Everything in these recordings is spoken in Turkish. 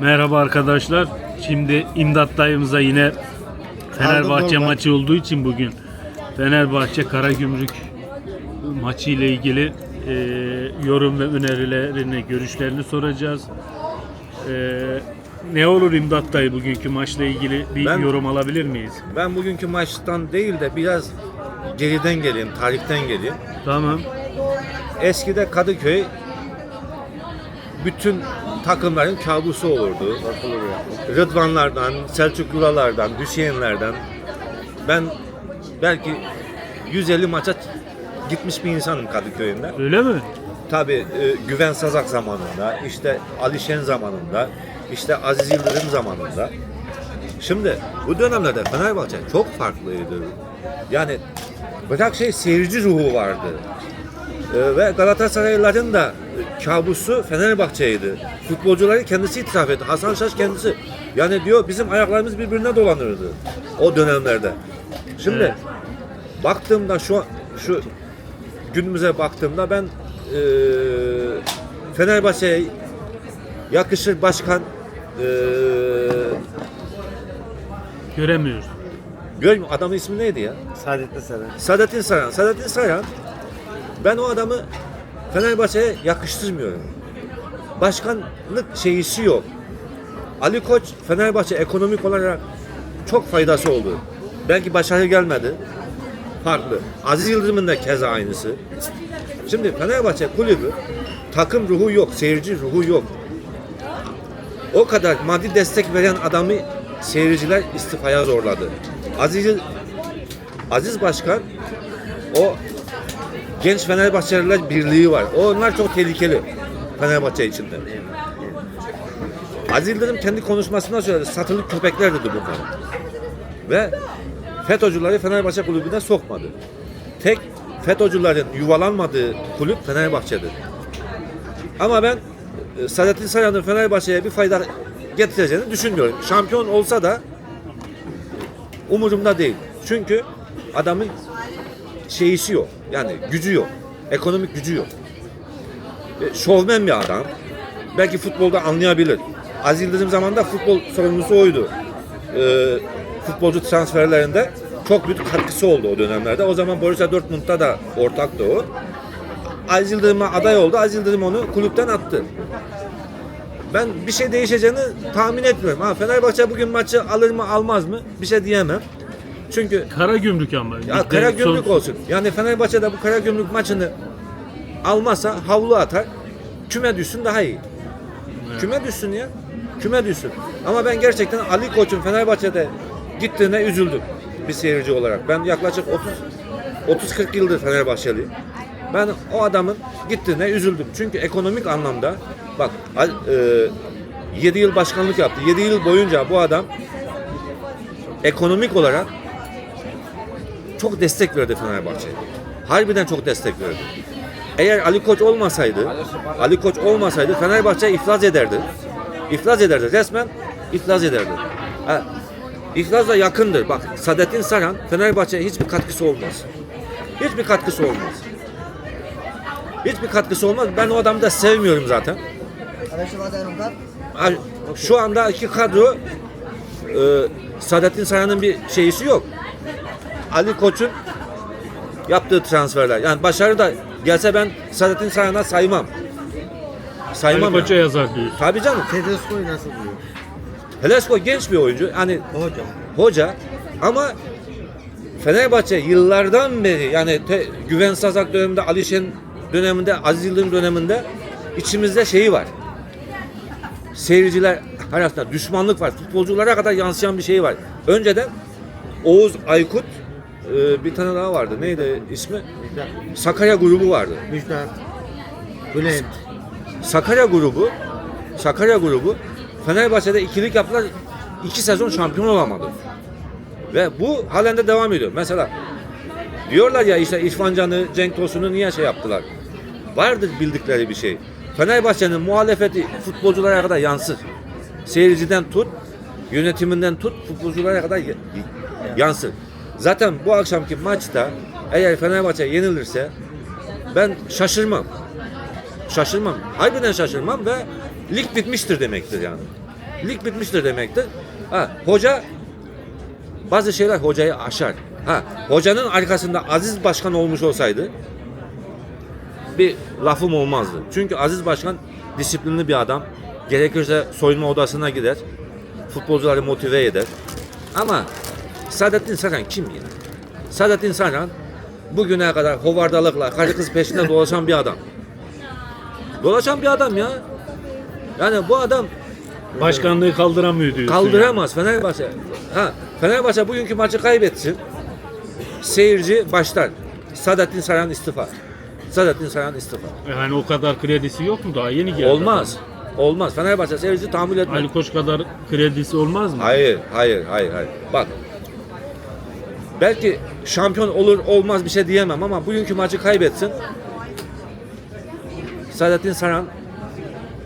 Merhaba arkadaşlar. Şimdi İmdat dayımıza yine Fenerbahçe maçı olduğu için bugün Fenerbahçe Karagümrük maçı ile ilgili e, yorum ve önerilerini, görüşlerini soracağız. E, ne olur İmdat dayı bugünkü maçla ilgili bir Ben- yorum alabilir miyiz? Ben bugünkü maçtan değil de biraz geriden geleyim, tarihten geleyim. Tamam. Eskide Kadıköy bütün takımların kabusu olurdu. Rıdvanlardan, Selçuklulardan, Hüseyinlerden ben belki 150 maça gitmiş bir insanım Kadıköy'ünde. Öyle mi? Tabii e, Güven Sazak zamanında, işte Ali Şen zamanında, işte Aziz Yıldırım zamanında. Şimdi bu dönemlerde Fenerbahçe çok farklıydı. Yani bırak şey seyirci ruhu vardı. E, ve Galatasaraylıların da kabusu Fenerbahçe'ydi. Futbolcuları kendisi itiraf etti. Hasan Şaş kendisi. Yani diyor bizim ayaklarımız birbirine dolanırdı o dönemlerde. Şimdi Evet. baktığımda şu şu günümüze baktığımda ben e, Fenerbahçe'ye yakışır başkan e, Göremiyoruz. görmüyorum adamın ismi neydi ya? Saadetli Saran. Saadettin Saran. Saadettin Saran ben o adamı Fenerbahçe'ye yakıştırmıyorum. Başkanlık şeyisi yok. Ali Koç Fenerbahçe ekonomik olarak çok faydası oldu. Belki başarı gelmedi. Farklı. Aziz Yıldırım'ın da keza aynısı. Şimdi Fenerbahçe kulübü takım ruhu yok, seyirci ruhu yok. O kadar maddi destek veren adamı seyirciler istifaya zorladı. Aziz Aziz Başkan o genç Fenerbahçeliler birliği var. Onlar çok tehlikeli Fenerbahçe içinde. Aziz Yıldırım kendi konuşmasında söyledi. Satılık köpekler dedi bunlar. Ve FETÖ'cüleri Fenerbahçe kulübüne sokmadı. Tek FETÖ'cülerin yuvalanmadığı kulüp Fenerbahçe'dir. Ama ben e, Saadettin Sayan'ın Fenerbahçe'ye bir fayda getireceğini düşünmüyorum. Şampiyon olsa da umurumda değil. Çünkü adamın şeyisi yok. Yani gücü yok. Ekonomik gücü yok. E, Şovmen bir adam. Belki futbolda anlayabilir. Aziz Yıldırım zamanında futbol sorumlusu oydu. E, futbolcu transferlerinde çok büyük katkısı oldu o dönemlerde. O zaman Borussia Dortmund'da da ortaktı o. Aziz Yıldırım'a aday oldu. Aziz Yıldırım onu kulüpten attı. Ben bir şey değişeceğini tahmin etmiyorum. Ha Fenerbahçe bugün maçı alır mı almaz mı bir şey diyemem. Çünkü Karagümrük ama. ya Ligde Karagümrük son- olsun. Yani Fenerbahçe de bu Karagümrük maçını almazsa havlu atar. Küme düşsün daha iyi. Küme düşsün ya. Küme düşsün. Ama ben gerçekten Ali Koç'un Fenerbahçe'de gittiğine üzüldüm bir seyirci olarak. Ben yaklaşık 30 30-40 yıldır Fenerbahçeliyim. Ben o adamın gittiğine üzüldüm. Çünkü ekonomik anlamda bak 7 yıl başkanlık yaptı. 7 yıl boyunca bu adam ekonomik olarak çok destek verdi Fenerbahçe. Harbiden çok destek verdi. Eğer Ali Koç olmasaydı, Ali Koç olmasaydı Fenerbahçe iflas ederdi. İflas ederdi. Resmen iflas ederdi. Ha, iflasla yakındır. Bak Sadettin Saran Fenerbahçe'ye hiçbir katkısı olmaz. Hiçbir katkısı olmaz. Hiçbir katkısı olmaz. Ben o adamı da sevmiyorum zaten. Şu andaki kadro e, Saadettin Sayan'ın bir şeysi yok. Ali Koç'un yaptığı transferler. Yani başarı da gelse ben Saadettin Sayan'a saymam. Saymam. Ali Koç'a yani. yazar diyor. Tabii canım. Tedesco'yu nasıl buluyor? Helesko genç bir oyuncu. Hani Hocam. hoca ama Fenerbahçe yıllardan beri yani te, Güven Sazak döneminde, Alişen döneminde, Aziz Yıldırım döneminde içimizde şeyi var. Seyirciler arasında düşmanlık var. Futbolculara kadar yansıyan bir şey var. Önceden Oğuz Aykut e, bir tane daha vardı. Neydi ismi? Müjdat. Sakarya grubu vardı. Müjdat. Bülent. Sakarya grubu Sakarya grubu Fenerbahçe'de ikilik yaptılar. iki sezon şampiyon olamadı. Ve bu halen de devam ediyor. Mesela diyorlar ya işte İrfan Can'ı, Cenk Tosun'u niye şey yaptılar? Vardır bildikleri bir şey. Fenerbahçe'nin muhalefeti futbolculara kadar yansır. Seyirciden tut, yönetiminden tut, futbolculara kadar yansır. Zaten bu akşamki maçta eğer Fenerbahçe yenilirse ben şaşırmam. Şaşırmam. Harbiden şaşırmam ve lig bitmiştir demektir yani. lig bitmiştir demektir. Ha, hoca bazı şeyler hocayı aşar. Ha, hocanın arkasında Aziz Başkan olmuş olsaydı bir lafım olmazdı. Çünkü Aziz Başkan disiplinli bir adam. Gerekirse soyunma odasına gider. Futbolcuları motive eder. Ama Saadettin Saran kim ya? Saadettin Saran bugüne kadar hovardalıkla karı kız peşinde dolaşan bir adam. Dolaşan bir adam ya. Yani bu adam Başkanlığı kaldıramıyor diyorsun. kaldıramaz Fenerbahçe. Ha, Fenerbahçe bugünkü maçı kaybetsin. Seyirci başlar. Saadettin Saran istifa. Saadettin Saran istifa. Yani. yani o kadar kredisi yok mu? Daha yeni geldi. Olmaz. Olmaz. Fenerbahçe seyirci tahammül etmez. Ali Koç kadar kredisi olmaz mı? Hayır, hayır, hayır, hayır. Bak. Belki şampiyon olur olmaz bir şey diyemem ama bugünkü maçı kaybetsin. Saadettin Saran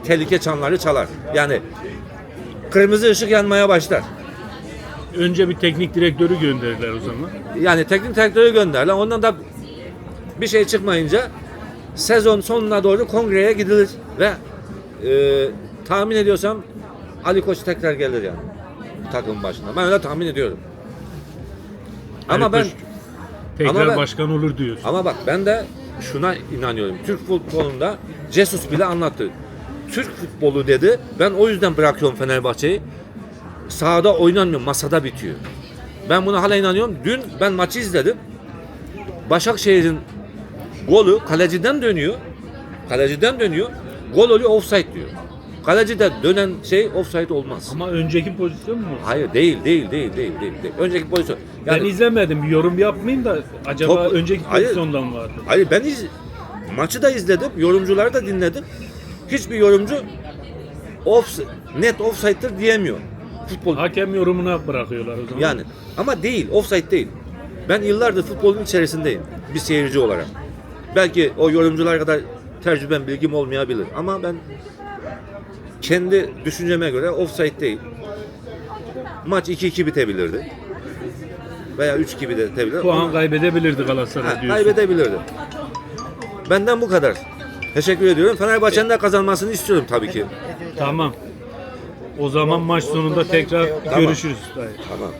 tehlike çanları çalar. Yani kırmızı ışık yanmaya başlar. Önce bir teknik direktörü gönderirler o zaman. Yani teknik direktörü gönderler. Ondan da bir şey çıkmayınca sezon sonuna doğru kongreye gidilir ve e, tahmin ediyorsam Ali Koç tekrar gelir yani takım başına. Ben öyle tahmin ediyorum. Ama ben tekrar ama ben- başkan olur diyorsun. ama bak ben de şuna inanıyorum. Türk futbolunda Jesus bile anlattı. Türk futbolu dedi. Ben o yüzden bırakıyorum Fenerbahçe'yi. Sahada oynanmıyor, masada bitiyor. Ben buna hala inanıyorum. Dün ben maçı izledim. Başakşehir'in golü kaleciden dönüyor. Kaleciden dönüyor. Gol oluyor offside diyor. Kalecide dönen şey offside olmaz. Ama önceki pozisyon mu? Hayır değil değil değil değil değil. değil. Önceki pozisyon. ben izlemedim. Yorum yapmayayım da acaba Top- önceki Hayır. pozisyondan vardı. Hayır ben iz, maçı da izledim, yorumcuları da dinledim. Hiçbir yorumcu off, net offside'dır diyemiyor. Futbol Hakem yorumuna bırakıyorlar o zaman. yani ama değil, offside değil. Ben yıllardır futbolun içerisindeyim bir seyirci olarak. Belki o yorumcular kadar tecrübem, bilgim olmayabilir ama ben kendi düşünceme göre offside değil. Maç 2-2 bitebilirdi. Veya 3-2 bitebilirdi. Puan kaybedebilirdi Galatasaray Ha, diyorsun. kaybedebilirdi. Benden bu kadar. Teşekkür ediyorum. Fenerbahçe'nin de kazanmasını istiyorum tabii ki. Tamam. O zaman maç sonunda tekrar Tamam. görüşürüz. Tamam.